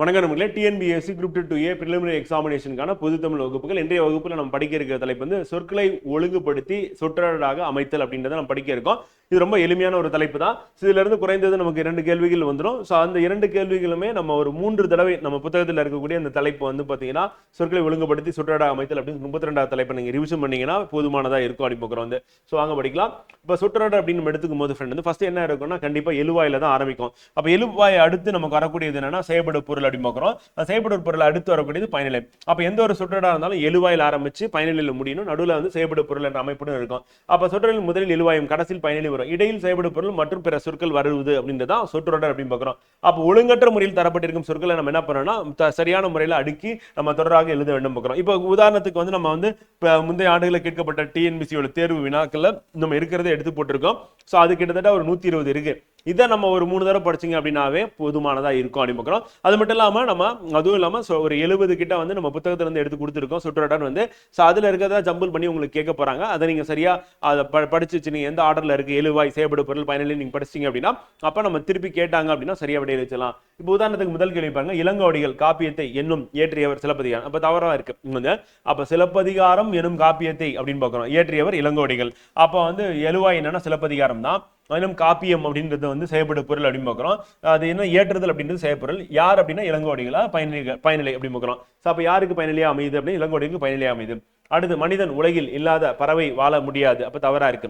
வணக்கம் நம்மளே T N P S C group two A preliminary எக்ஸாமினேஷனுக்கான பொது தமிழ் வகுப்புகள். இன்றைய வகுப்பில் நம்ம படிக்க இருக்கிற தலைப்பு வந்து சொற்களை ஒழுங்குபடுத்தி சொற்றொடராக அமைத்தல் அப்படின்றத நம்ம படிக்க இருக்கோம். இது ரொம்ப எளிமையான ஒரு தலைப்பு தான் இதுல இருந்து குறைந்தது நமக்கு இரண்டு கேள்விகள் வந்துடும் ஸோ அந்த இரண்டு கேள்விகளுமே நம்ம ஒரு மூன்று தடவை நம்ம புத்தகத்தில் இருக்கக்கூடிய அந்த தலைப்பு வந்து பார்த்தீங்கன்னா சொற்களை ஒழுங்குபடுத்தி சுற்றடா அமைத்தல் அப்படின்னு முப்பத்தி ரெண்டாவது தலைப்பை நீங்கள் ரிவிஷன் பண்ணீங்கன்னா போதுமானதாக இருக்கும் அப்படின்னு வந்து. ஸோ வாங்க படிக்கலாம். இப்போ சுற்றடா அப்படின்னு நம்ம எடுத்துக்கும் போது ஃப்ரெண்ட் வந்து ஃபஸ்ட் என்ன இருக்கும்னா கண்டிப்பாக எழுவாயில தான் ஆரம்பிக்கும். அப்போ எழுவாய் அடுத்து நமக்கு வரக்கூடியது என்னன்னா செயல்படு பொருள் அப்படின்னு பார்க்குறோம். அந்த பொருள் அடுத்து வரக்கூடியது பயனிலை. அப்போ எந்த ஒரு சுற்றடா இருந்தாலும் எழுவாயில் ஆரம்பிச்சு பயனிலையில் முடியணும். நடுவில் வந்து செயல்படு பொருள் என்ற அமைப்புன்னு இருக்கும். அப்போ சுற்றலில் முதலில் எழுவாயும் கடைசியில் பயனிலை வரும். இடையில் செயல்படும் பொருள் மற்றும் பிற சொற்கள் வருவது அப்படின்றதான் சொற்றொடர் அப்படின்னு பார்க்குறோம். அப்போ ஒழுங்கற்ற முறையில் தரப்பட்டிருக்கும் சொற்களை நம்ம என்ன பண்ணோம்னா சரியான முறையில் அடுக்கி நம்ம தொடராக எழுத வேண்டும் பார்க்குறோம். இப்போ உதாரணத்துக்கு வந்து நம்ம வந்து இப்போ முந்தைய ஆண்டுகளில் கேட்கப்பட்ட டிஎன்பிசியோட தேர்வு வினாக்களில் நம்ம இருக்கிறத எடுத்து போட்டிருக்கோம். ஸோ அது கிட்டத்தட்ட ஒரு நூற்றி இருபது இருக்கு. இதை நம்ம ஒரு மூணு தடவை படிச்சீங்க அப்படின்னாவே போதுமானதாக இருக்கும் அப்படின்னு பார்க்குறோம். அது மட்டும் இல்லாமல் நம்ம அதுவும் இல்லாமல் ஸோ ஒரு எழுபது கிட்ட வந்து நம்ம புத்தகத்திலேருந்து எடுத்து கொடுத்துருக்கோம். சுற்றுலாடன் வந்து ஸோ அதில் இருக்கிறத ஜம்பிள் பண்ணி உங்களுக்கு கேட்க போகிறாங்க அதை நீங்கள் சரியாக அதை ப- படிச்சு வச்சு நீங்க எந்த ஆர்டரில் இருக்குது எழுவாய் செயல்படு பொருள் பயனிலை நீங்கள் படிச்சீங்க அப்படின்னா அப்போ நம்ம திருப்பி கேட்டாங்க அப்படின்னா சரியாக விடைய வச்சலாம் இப்போ உதாரணத்துக்கு முதல் கேள்வி பாருங்க. இளங்கோடிகள் காப்பியத்தை என்னும் இயற்றியவர் சிலப்பதிகாரம். அப்போ தவறாக இருக்கு. வந்து அப்போ சிலப்பதிகாரம் எனும் காப்பியத்தை அப்படின்னு பார்க்குறோம். இயற்றியவர் இளங்கோடிகள். அப்போ வந்து எழுவாய் என்னன்னா சிலப்பதிகாரம் தான் இன்னும் காப்பியம் அப்படின்றது வந்து செயல்படு பொருள் அப்படின்னு பார்க்குறோம். அது என்ன ஏற்றுதல் அப்படின்றது செயற்பொருள் யார் அப்படின்னா இளங்கோடிகளா? பயனிலை பயனிலை அப்படின்னு பார்க்குறோம். ஸோ அப்போ யாருக்கு பயனிலையாக அமையுது அப்படின்னு இளங்கோடிகளுக்கு பயனிலையாக அமையுது. அடுத்து மனிதன் உலகில் இல்லாத பறவை வாழ முடியாது. அப்போ தவறாக இருக்கு.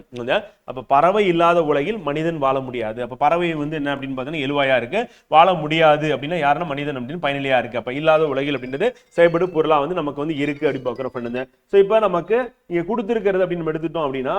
அப்போ பறவை இல்லாத உலகில் மனிதன் வாழ முடியாது. அப்போ பறவை வந்து என்ன அப்படின்னு பார்த்தீங்கன்னா எழுவாயா இருக்கு. வாழ முடியாது அப்படின்னா யாருன்னா மனிதன் அப்படின்னு பயனிலையா இருக்கு. அப்போ இல்லாத உலகில் அப்படின்றது செயல்படு பொருளாக வந்து நமக்கு வந்து இருக்கு அப்படின்னு பார்க்குறோம் பண்ணுங்க ஸோ இப்போ நமக்கு இங்கே கொடுத்துருக்கிறது அப்படின்னு நம்ம எடுத்துட்டோம் அப்படின்னா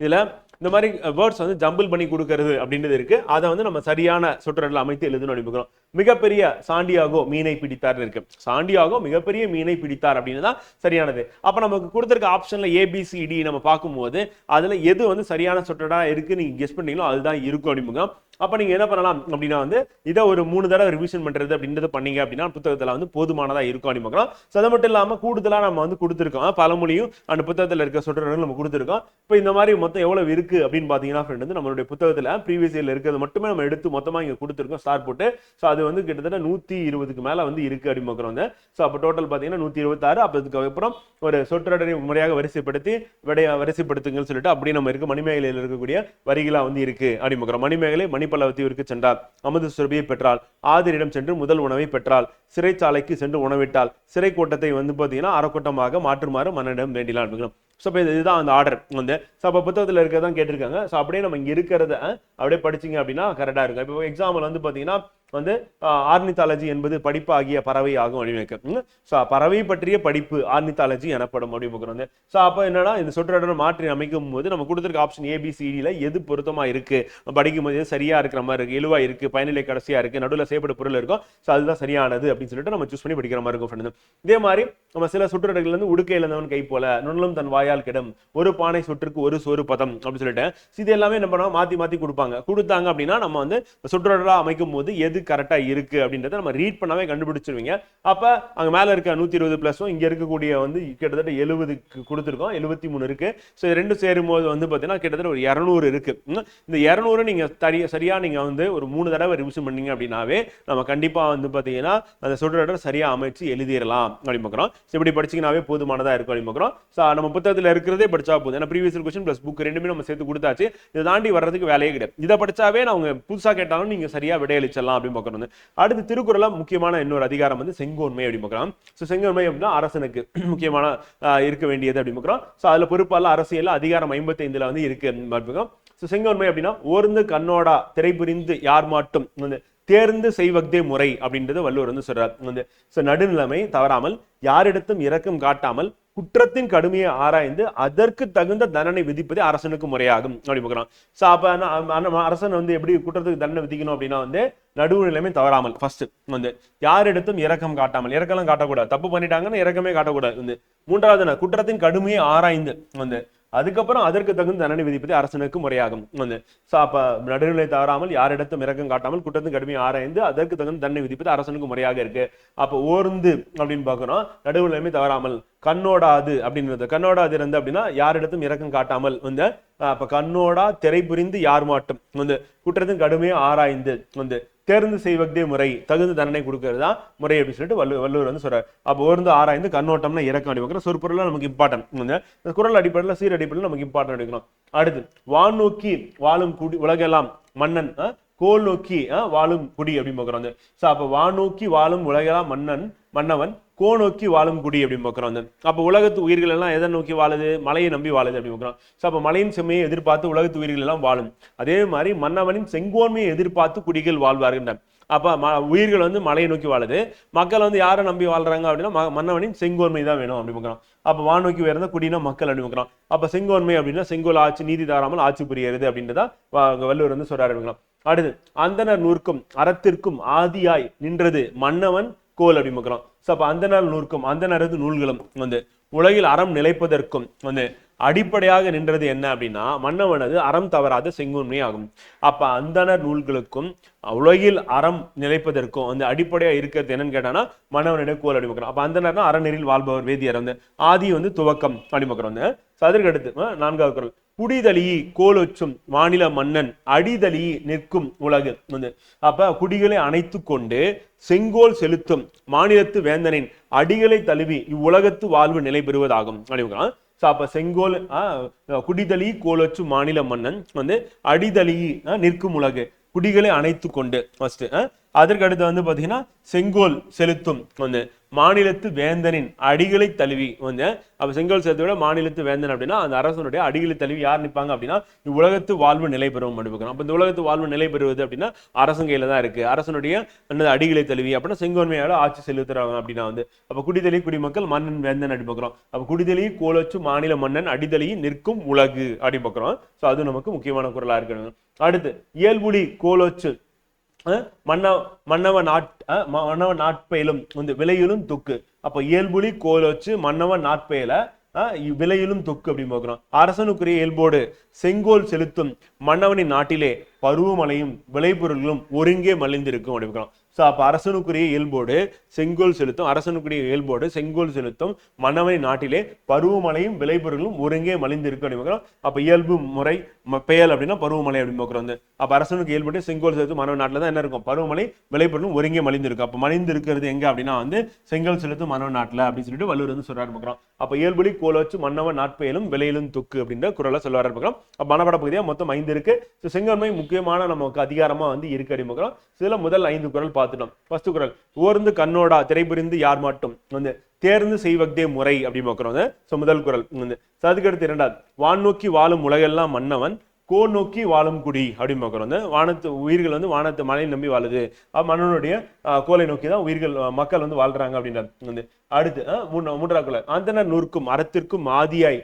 இதில் இந்த மாதிரி வேர்ட்ஸ் வந்து ஜம்பிள் பண்ணி கொடுக்கறது அப்படின்றது இருக்குது அதை வந்து நம்ம சரியான சொற்றொடரில் அமைத்து எழுதுன்னு அனுப்பிக்கிறோம் மிகப்பெரிய சாண்டியாகோ மீனை பிடித்தார் இருக்கு. சாண்டியாகோ மிகப்பெரிய மீனை பிடித்தார் அப்படின்னு தான் சரியானது. அப்போ நமக்கு கொடுத்துருக்க ஆப்ஷன்ல ஏபிசிடி நம்ம பார்க்கும்போது அதுல எது வந்து சரியான சொற்றொடரா இருக்கு நீங்க கெஸ் பண்ணீங்களோ அதுதான் இருக்கும் அப்படிமுங்க அப்போ நீங்க என்ன பண்ணலாம் அப்படின்னா வந்து இதை ஒரு மூணு தடவை ரிவிஷன் பண்றது அப்படின்றத பண்ணீங்க அப்படின்னா புத்தகத்தில் வந்து போதுமானதாக இருக்கும் அப்படிமுக்கிறோம் ஸோ அது மட்டும் இல்லாமல் கூடுதலாக நம்ம வந்து கொடுத்துருக்கோம். பழமொழியும் அந்த புத்தகத்தில் இருக்க சொற்றொடர்கள் நம்ம கொடுத்துருக்கோம். இப்போ இந்த மாதிரி மொத்தம் எவ்வளவு இருக்குது அப்படின்னு பார்த்தீங்கன்னா ஃப்ரெண்ட் வந்து நம்மளுடைய புத்தகத்தில் ப்ரீவியஸ் இயரில் இருக்கிறது மட்டுமே நம்ம எடுத்து மொத்தமாக இங்கே கொடுத்துருக்கோம். ஸ்டார் போட்டு. ஸோ அது வந்து கிட்டத்தட்ட நூத்தி இருபதுக்கு மேல வந்து இருக்கு அப்படின்னு வந்து. ஸோ அப்போ டோட்டல் பாத்தீங்கன்னா நூத்தி இருபத்தாறு. அப்போ அப்புறம் ஒரு சொற்றொடரை முறையாக வரிசைப்படுத்தி விடைய வரிசைப்படுத்துங்கன்னு சொல்லிட்டு அப்படியே நம்ம இருக்க. மணிமேகலையில் இருக்கக்கூடிய வரிகளா வந்து இருக்கு அப்படின்னு மணிமேகலை மணிப்பல்லவத்தீவிற்கு சென்றார். அமுது சுரபியை பெற்றால் ஆதிரிடம் சென்று முதல் உணவை பெற்றால் சிறைச்சாலைக்கு சென்று உணவிட்டால் சிறை கூட்டத்தை வந்து பார்த்தீங்கன்னா அறக்கோட்டமாக மாற்றுமாறு மன்னனிடம் வேண்டிலாம் அப்படிங்கிறோம் ஸோ இப்போ இதுதான் அந்த ஆர்டர் வந்து. ஸோ அப்போ புத்தகத்தில் இருக்கிறதான் கேட்டிருக்காங்க. ஸோ அப்படியே நம்ம இங்கே இருக்கிறத அப்படியே படிச்சீங்க அப்படின்னா கரெக்டாக இருக்கும். இப்போ எக்ஸாம்பிள் வந்து பார்த்தீங்கன்னா வந்து ஆர்னித்தாலஜி என்பது படிப்பு ஆகிய பறவை ஆகும் அப்படின்னு ஸோ பறவை பற்றிய படிப்பு ஆர்னித்தாலஜி எனப்படும் அப்படின்னு வந்து ஸோ அப்போ என்னன்னா இந்த சொற்றொடர் மாற்றி அமைக்கும் போது நம்ம கொடுத்துருக்க ஆப்ஷன் ஏபிசிடியில் எது பொருத்தமாக இருக்கு? படிக்கும் போது எது சரியா இருக்கிற மாதிரி இருக்கு எழுவா இருக்கு பயனிலை கடைசியா இருக்கு நடுவில் செய்யப்பட்ட பொருள் இருக்கும் ஸோ அதுதான் சரியானது அப்படின்னு சொல்லிட்டு நம்ம சூஸ் பண்ணி படிக்கிற மாதிரி இருக்கும் friend. இதே மாதிரி நம்ம சில சுற்றுடர்கள்லேருந்து வந்து உடுக்கை இழந்தவன் கை போல நுண்ணும் தன் வாயால் கிடம் ஒரு பானை சுற்றுக்கு ஒரு சோறு பதம் அப்படின்னு சொல்லிட்டு. இது எல்லாமே என்ன பண்ணுவோம் மாற்றி மாற்றி கொடுப்பாங்க. கொடுத்தாங்க அப்படின்னா நம்ம வந்து சொற்றொடரா அமைக்கும் போது எது கரெக்டாக இருக்குது அப்படின்றத நம்ம ரீட் பண்ணாவே கண்டுபிடிச்சிருவீங்க. அப்போ அங்கே மேலே இருக்க நூற்றி இருபது ப்ளஸும் இங்கே இருக்கக்கூடிய வந்து கிட்டத்தட்ட எழுபதுக்கு கொடுத்துருக்கோம். எழுபத்தி மூணு இருக்குது ஸோ இது ரெண்டும் சேரும்போது வந்து பார்த்தீங்கன்னா கிட்டத்தட்ட ஒரு இரநூறு இருக்குது இந்த இரநூறு நீங்கள் தனி சரியாக நீங்கள் வந்து ஒரு மூணு தடவை ரிவிஷன் பண்ணீங்க அப்படின்னாவே நம்ம கண்டிப்பாக வந்து பார்த்தீங்கன்னா அந்த சொற்றொடர் சரியாக அமைச்சு எழுதிடலாம் அப்படின்னு பார்க்குறோம் ஸோ இப்படி படிச்சீங்கன்னாவே போதுமானதாக இருக்கும் அப்படின்னு பார்க்குறோம் ஸோ நம்ம புத்தகத்தில் இருக்கிறதே படித்தா போதும். ஏன்னா ப்ரீவியஸ் கொஸ்டின் ப்ளஸ் புக் ரெண்டுமே நம்ம சேர்த்து கொடுத்தாச்சு. இதை தாண்டி வர்றதுக்கு வேலையே கிடையாது. இதை படித்தாவே நான் அவங்க புதுசாக கேட்டாலும் நீங்கள் சரியாக விடையளிச்சிடலாம் அப்படின்னு பார்க்கணும் வந்து. அடுத்து திருக்குறள முக்கியமான இன்னொரு அதிகாரம் வந்து செங்கோன்மை அப்படின்னு பார்க்கலாம் ஸோ செங்கோன்மை அப்படின்னா அரசனுக்கு முக்கியமான இருக்க வேண்டியது அப்படின்னு பார்க்குறோம். ஸோ அதில் பொறுப்பால அரசியல் அதிகாரம் ஐம்பத்தைந்தில் வந்து இருக்கு அப்படின்னு பார்க்கிறோம். ஸோ செங்கோன்மை அப்படின்னா ஓர்ந்து கண்ணோடா திரைபுரிந்து யார் மாட்டும் வந்து தேர்ந்து செய்வதே முறை அப்படின்றது வள்ளுவர் வந்து சொல்றார். வந்து ஸோ நடுநிலைமை தவறாமல் யாரிடத்தும் இரக்கம் காட்டாமல் குற்றத்தின் கடுமையை ஆராய்ந்து அதற்கு தகுந்த தண்டனை விதிப்பதே அரசனுக்கு முறையாகும். அப்படி பார்க்குறான் ஸோ அப்போ அரசன் வந்து எப்படி குற்றத்துக்கு தண்டனை விதிக்கணும் அப்படின்னா வந்து நடுவு நிலைமை தவறாமல் ஃபர்ஸ்ட் வந்து யாரிடத்தும் இரக்கம் காட்டாமல் இரக்கம்லாம் காட்டக்கூடாது. தப்பு பண்ணிட்டாங்கன்னு இரக்கமே காட்டக்கூடாது. வந்து மூன்றாவது என்ன? குற்றத்தின் கடுமையை ஆராய்ந்து வந்து அதுக்கப்புறம் அதற்கு தகுந்த தண்டனை விதிப்பது அரசனுக்கு முறையாகும். வந்து ஸோ அப்போ நடுநிலை தவறாமல் யாரிடத்தும் இறக்கம் காட்டாமல் குற்றத்தின் கடுமையை ஆராய்ந்து அதற்கு தகுந்த தண்டனை விதிப்பது அரசனுக்கு முறையாக இருக்கு. அப்போ ஓர்ந்து அப்படின்னு பார்க்கிறோம் நடுநிலைமை தவறாமல் கண்ணோடாது அப்படின்றது கண்ணோடாது இருந்து அப்படின்னா யாரிடத்தும் இறக்கம் காட்டாமல் வந்து அப்ப கண்ணோடா திரை புரிந்து யார் மாட்டும்? வந்து குற்றத்தின் கடுமையை ஆராய்ந்து வந்து தேர்ந்து செய்வதே முறை தகுந்த தண்டனை கொடுக்கறது தான் முறை அப்படின்னு சொல்லிட்டு வல்லு வள்ளுவர் வந்து சொல்றாரு. அப்போ ஓர்ந்து ஆராய்ந்து கண்ணோட்டம்னா இறக்கம் அடிப்பாங்க சொற்பொருள் நமக்கு இம்பார்ட்டன்ட் இந்த குரல் அடிப்படையில் சீர் அடிப்படையில் நமக்கு இம்பார்ட்டன் எடுக்கணும் அடுத்து வான் நோக்கி வாழும் குடி உலகெல்லாம் மன்னன் கோல் நோக்கி வாழும் குடி அப்படின்னு பார்க்குறோம். வந்து ஸோ அப்போ வான் நோக்கி வாழும் உலகெல்லாம் மன்னன் மன்னவன் கோ நோக்கி வாழும் குடி அப்படின்னு பார்க்குறோம். வந்து அப்போ உலகத்து உயிர்கள் எல்லாம் எதை நோக்கி வாழுது? மலையை நம்பி வாழுது அப்படின்னு பார்க்குறோம். ஸோ அப்போ மலையின் செம்மையை எதிர்பார்த்து உலகத்து உயிர்கள் எல்லாம் வாழும். அதே மாதிரி மன்னவனின் செங்கோன்மையை எதிர்பார்த்து குடிகள் வாழ்வார்கள். அப்போ ம உயிர்கள் வந்து மலையை நோக்கி வாழுது. மக்கள் வந்து யாரை நம்பி வாழ்றாங்க அப்படின்னா ம- மன்னவனின் செங்கோன்மை தான் வேணும் அப்படி பார்க்குறோம். அப்போ வானோக்கி உயர்ந்த குடினா மக்கள் அப்படின்னு பார்க்குறோம். அப்போ செங்கோன்மை அப்படின்னா செங்கோல் ஆட்சி நீதி தாராமல் ஆட்சி புரிகிறது அப்படின்றதா வ- வள்ளுவர் வந்து சொல்றாரு அப்படிங்களா அடுத்து அந்தனர் நூற்கும் அறத்திற்கும் ஆதியாய் நின்றது மன்னவன் கோல் அப்படி பார்க்குறோம். ஸோ அப்போ அந்தனர் நூற்கும் அந்தனரது நூல்களும் வந்து உலகில் அறம் நிலைப்பதற்கும் வந்து அடிப்படையாக நின்றது என்ன அப்படின்னா மன்னவனது அறம் தவறாத செங்குண்மை ஆகும். அப்ப அந்தனர் நூல்களுக்கும் உலகில் அறம் நிலைப்பதற்கும் வந்து அடிப்படையாக இருக்கிறது என்னன்னு கேட்டானா மன்னவனிடம் கோல் அடிமக்கிறோம் அப்ப அந்தனர்னா அறநெறியில் வாழ்பவர் வேதியார் வந்து ஆதி வந்து துவக்கம் அடிமக்கிறோம் வந்து So அதற்கு அடுத்து நான்காவது குரல். குடிதளி கோலொச்சும் மாநில மன்னன் அடிதளி நிற்கும் உலகு. வந்து அப்ப குடிகளை அணைத்து கொண்டு செங்கோல் செலுத்தும் மாநிலத்து வேந்தனின் அடிகளை தழுவி இவ்வுலகத்து வாழ்வு நிலை பெறுவதாகும். அப்படிங்கிறான் ஸோ அப்போ செங்கோல் ஆஹ், குடிதளி கோலொச்சு மாநில மன்னன் வந்து அடிதளி நிற்கும் உலகு. குடிகளை அணைத்து கொண்டு ஃபர்ஸ்ட் அதற்கு அடுத்து வந்து பார்த்தீங்கன்னா செங்கோல் செலுத்தும் வந்து மாநிலத்து வேந்தனின் அடிகளை தழுவி வந்து அப்போ செங்கோல் செலுத்த விட மாநிலத்து வேந்தன் அப்படின்னா அந்த அரசனுடைய அடிகளை தழுவி யார் நிற்பாங்க அப்படின்னா உலகத்து வாழ்வு நிலை பெறும் அப்படின்னு அப்போ இந்த உலகத்து வாழ்வு நிலை பெறுவது அப்படின்னா அரசன் கையில் தான் இருக்குது அரசனுடைய அடிகளை தழுவி அப்படின்னா செங்கோன்மையால் ஆட்சி செலுத்துறாங்க அப்படின்னா வந்து அப்போ குடிதலி குடிமக்கள் மன்னன் வேந்தன் அடி அப்போ குடிதலி கோலச்சு மாநில மன்னன் அடிதலி நிற்கும் உலகு அப்படி பார்க்குறோம் ஸோ அது நமக்கு முக்கியமான குரலாக இருக்கணும். அடுத்து இயல்புலி கோலோச்சு மன்ன மன்னவ நாட் மன்னவ நாட்பெயலும் வந்து விலையிலும் துக்கு. அப்போ இயல்புலி கோலோச்சு மன்னவ நாட்பெயல விலையிலும் தொக்கு அப்படின்னு பார்க்குறோம். அரசனுக்குரிய இயல்போடு செங்கோல் செலுத்தும் மன்னவனின் நாட்டிலே பருவமழையும் விளைபொருள்களும் ஒருங்கே மலிந்திருக்கும் அப்படி பார்க்கிறோம். ஸோ அப்போ அரசனுக்குரிய இயல்போடு செங்கோல் செலுத்தும் அரசனுக்குரிய இயல்போடு செங்கோல் செலுத்தும் மன்னவனை நாட்டிலே பருவமழையும் விளைபொருளும் ஒருங்கே மலிந்திருக்கும் அப்படின்னு அப்போ இயல்பு முறை ம- பெயல் அப்படின்னா பருவமழை அப்படின்னு பார்க்குறோம் வந்து. அப்போ அரசனுக்கு இயல்பட்டு செங்கோல் செலுத்தும் மன்னவன் நாட்டில் தான் என்ன இருக்கும்? பருவமழை விளைபொருளும் ஒருங்கே மலிந்திருக்கும். அப்போ மலிந்து இருக்கிறது எங்கே அப்படின்னா வந்து செங்கல் செலுத்தும் மன்னவன் நாட்டில் அப்படின்னு சொல்லிட்டு வள்ளுவர் வந்து சொல்றாரு பார்க்குறோம். அப்போ இயல்புலி கோலோச்சு மன்னவன் நாட்பெயலும் விலையிலும் தொக்கு அப்படின்ற குரலை சொல்லுவார் பார்க்குறோம். அப்போ மனப்பட பகுதியாக மொத்தம் ஐந்து இருக்கு. ஸோ செங்கோன்மை முக்கியமான நமக்கு அதிகாரமாக வந்து இருக்கு அப்படின்னு பார்க்குறோம். இதுல முதல் ஐந்து குரல் பார்த்துட்டோம் ஃபர்ஸ்ட் குரல் ஓர்ந்து கண்ணோடா திரைபுரிந்து யார் மாட்டும்? வந்து தேர்ந்து செய்வதே முறை அப்படின்னு பார்க்குறோம். ஸோ முதல் குரல் வந்து So இரண்டாவது வான் நோக்கி வாழும் உலகெல்லாம் மன்னவன் கோ நோக்கி வாழும் குடி அப்படின்னு பார்க்குறோம். வந்து வானத்து உயிர்கள் வந்து வானத்து மலையை நம்பி வாழுது. மன்னனுடைய கோலை நோக்கி தான் உயிர்கள் மக்கள் வந்து வாழ்றாங்க அப்படின்றது வந்து அடுத்து மூன்றாவது குரல் அந்தனர் நூற்கும் அறத்திற்கும் ஆதியாய்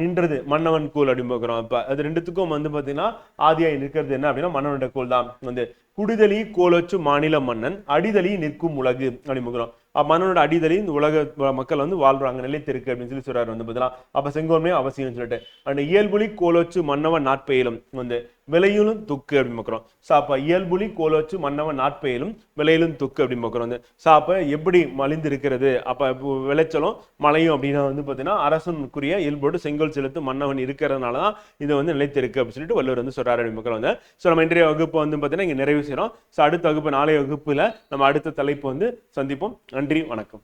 நின்றது மன்னவன் கோல் அப்படின்னு பார்க்குறோம். அப்ப அது ரெண்டுத்துக்கும் வந்து பாத்தீங்கன்னா ஆதியாய் நிற்கிறது என்ன அப்படின்னா மன்னனுடைய கோல் தான். வந்து குடிதலி கோலொச்சு மாநில மன்னன் அடிதலி நிற்கும் உலகு அப்படின்னு அப்ப மன்னனோட அடிதலி இந்த உலக மக்கள் வந்து வாழ்றாங்க நிலைத்திருக்கு அப்படின்னு சொல்லி சொல்றாரு வந்து பார்த்தீங்கன்னா. அப்ப செங்கோன்மையும் அவசியம் சொல்லிட்டு. அந்த இயல்புலி கோலோச்சு மன்னவன் நாட்பெயலும் வந்து விலையிலும் துக்கு அப்படின்னு பார்க்குறோம். ஸோ இயல்புலி கோலோச்சு மன்னவன் நாட்பெயலும் விலையிலும் துக்கு அப்படின்னு பார்க்குறோம். வந்து ஸோ எப்படி மலிந்து இருக்கிறது அப்போ இப்போ விளைச்சலும் மழையும் அப்படின்னா வந்து பார்த்தீங்கன்னா அரசனுக்குரிய இயல்போடு செங்கோல் செலுத்து மன்னவன் இருக்கிறதுனால தான் இது வந்து நிலைத்திருக்கு அப்படின்னு சொல்லிட்டு வள்ளுவர் வந்து சொல்கிறார் அப்படின்னு பார்க்குறோம். வந்து ஸோ நம்ம இன்றைய வகுப்பு வந்து பார்த்தீங்கன்னா இங்கே நிறைவு செய்கிறோம் ஸோ அடுத்த வகுப்பு நாளைய வகுப்பில் நம்ம அடுத்த தலைப்பு வந்து சந்திப்போம். நன்றி வணக்கம்.